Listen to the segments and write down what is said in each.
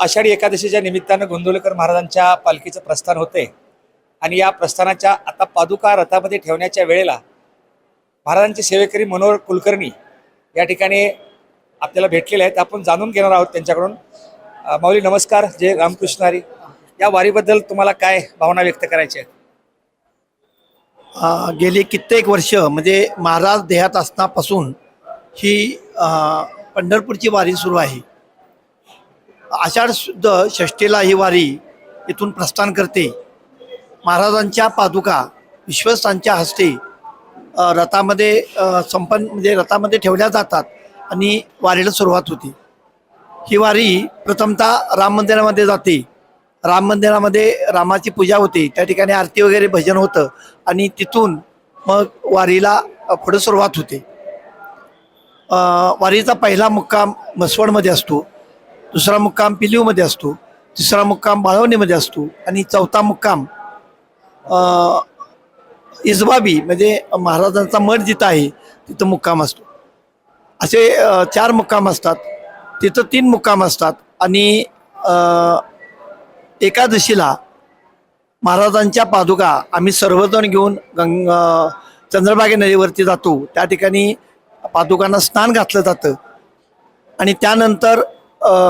आषाढी एकादशीच्या निमित्तानं गोंदवलेकर महाराजांच्या पालखीचं प्रस्थान होते आणि या प्रस्थानाच्या आता पादुका रथामध्ये ठेवण्याच्या वेळेला महाराजांचे सेवेकरी मनोहर कुलकर्णी या ठिकाणी आपल्याला भेटलेले आहेत. आपण जाणून घेणार आहोत त्यांच्याकडून. माऊली नमस्कार. जय रामकृष्ण हरी. या वारीबद्दल तुम्हाला काय भावना व्यक्त करायच्या आहेत? गेली कित्येक वर्ष म्हणजे महाराज देहात असण्यापासून ही पंढरपूरची वारी सुरू आहे. आषाढ शुद्ध षष्टीला ही वारी इथून प्रस्थान करते. महाराजांच्या पादुका विश्वस्तांच्या हस्ते रथामध्ये संपन्न म्हणजे रथामध्ये ठेवल्या जातात आणि वारीला सुरुवात होती. ही वारी प्रथमतः राम मंदिरामध्ये जाते. राम मंदिरामध्ये रामाची पूजा होते. त्या ठिकाणी आरती वगैरे भजन होतं आणि तिथून मग वारीला पुढं सुरुवात होते. वारीचा पहिला मुक्काम म्हसवडमध्ये असतो. दुसरा मुक्काम पिलीवमध्ये असतो तिसरा मुक्काम बाळवणीमध्ये असतो आणि चौथा मुक्काम इजबाबी म्हणजे महाराजांचा मठ जिथं आहे तिथं मुक्काम असतो. असे चार मुक्काम असतात तिथं तीन मुक्काम असतात आणि एकादशीला महाराजांच्या पादुका आम्ही सर्वजण घेऊन गंग चंद्रभागे नदीवरती जातो. त्या ठिकाणी पादुकांना स्नान घातलं जातं. आणि त्यानंतर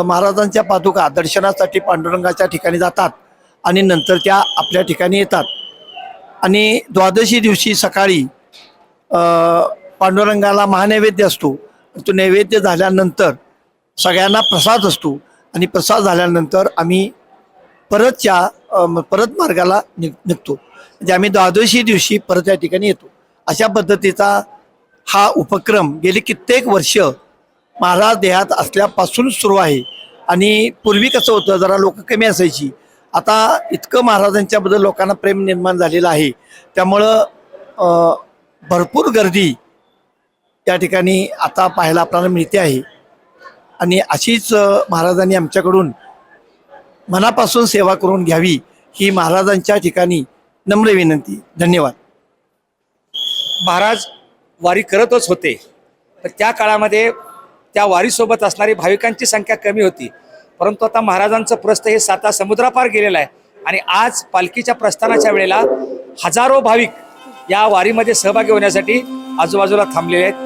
महाराजांच्या पादुका दर्शनासाठी पांडुरंगाच्या ठिकाणी जातात आणि नंतर त्या आपल्या ठिकाणी येतात. आणि द्वादशी दिवशी सकाळी पांडुरंगाला महानैवेद्य असतो. तो नैवेद्य झाल्यानंतर सगळ्यांना प्रसाद असतो आणि प्रसाद झाल्यानंतर आम्ही परतच्या परत मार्गाला निघ निघतो. म्हणजे आम्ही द्वादशी दिवशी परत या ठिकाणी येतो. अशा पद्धतीचा हा उपक्रम गेली कित्येक वर्ष महाराज देहात असल्यापासून सुरू आहे. आणि पूर्वी कसं होतं जरा लोक कमी असायची. आता इतकं महाराजांच्याबद्दल लोकांना प्रेम निर्माण झालेलं आहे. त्यामुळं भरपूर गर्दी या ठिकाणी आता पाहायला आपल्याला मिळते आहे. आणि अशीच महाराजांनी आमच्याकडून मनापासून सेवा करून घ्यावी ही महाराजांच्या ठिकाणी नम्र विनंती. धन्यवाद. महाराज वारी करतच होते. तर त्या काळामध्ये त्या वारीसोबत असणारी भाविकांची संख्या कमी होती. परंतु आता महाराजांचं प्रस्थ हे साता समुद्रापार गेलेलं आहे आणि आज पालखीच्या प्रस्थानाच्या वेळेला हजारो भाविक या वारीमध्ये सहभागी होण्यासाठी आजूबाजूला थांबलेले आहेत.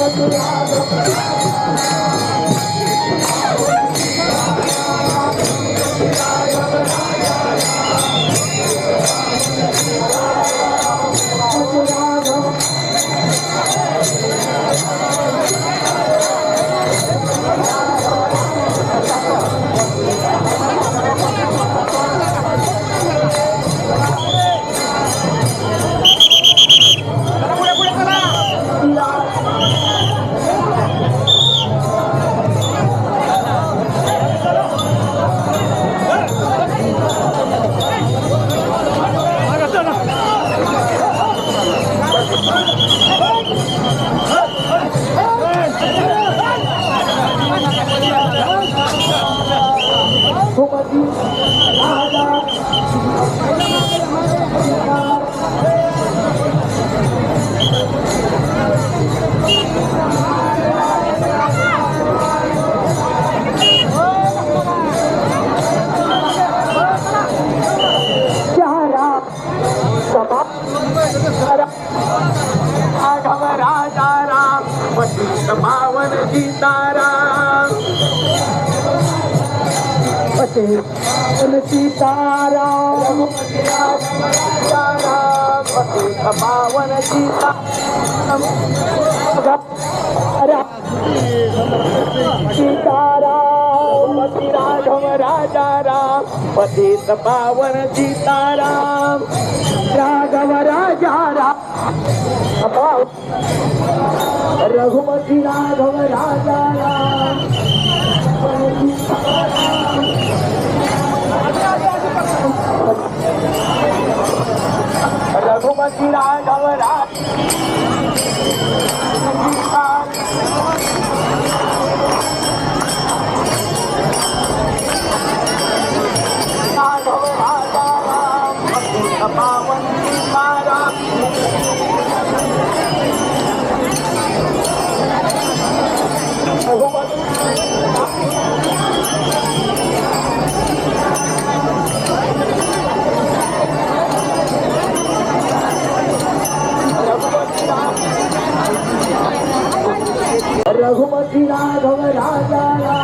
राघव Come पावन सीताराम राम पावन सीताराम सीताराम पति राघव राजा राम पतित पावन सीताराम राघव राजा राम। रघुपति राघव राजा राम। रघुपति राघव राज ராஜா ராஜா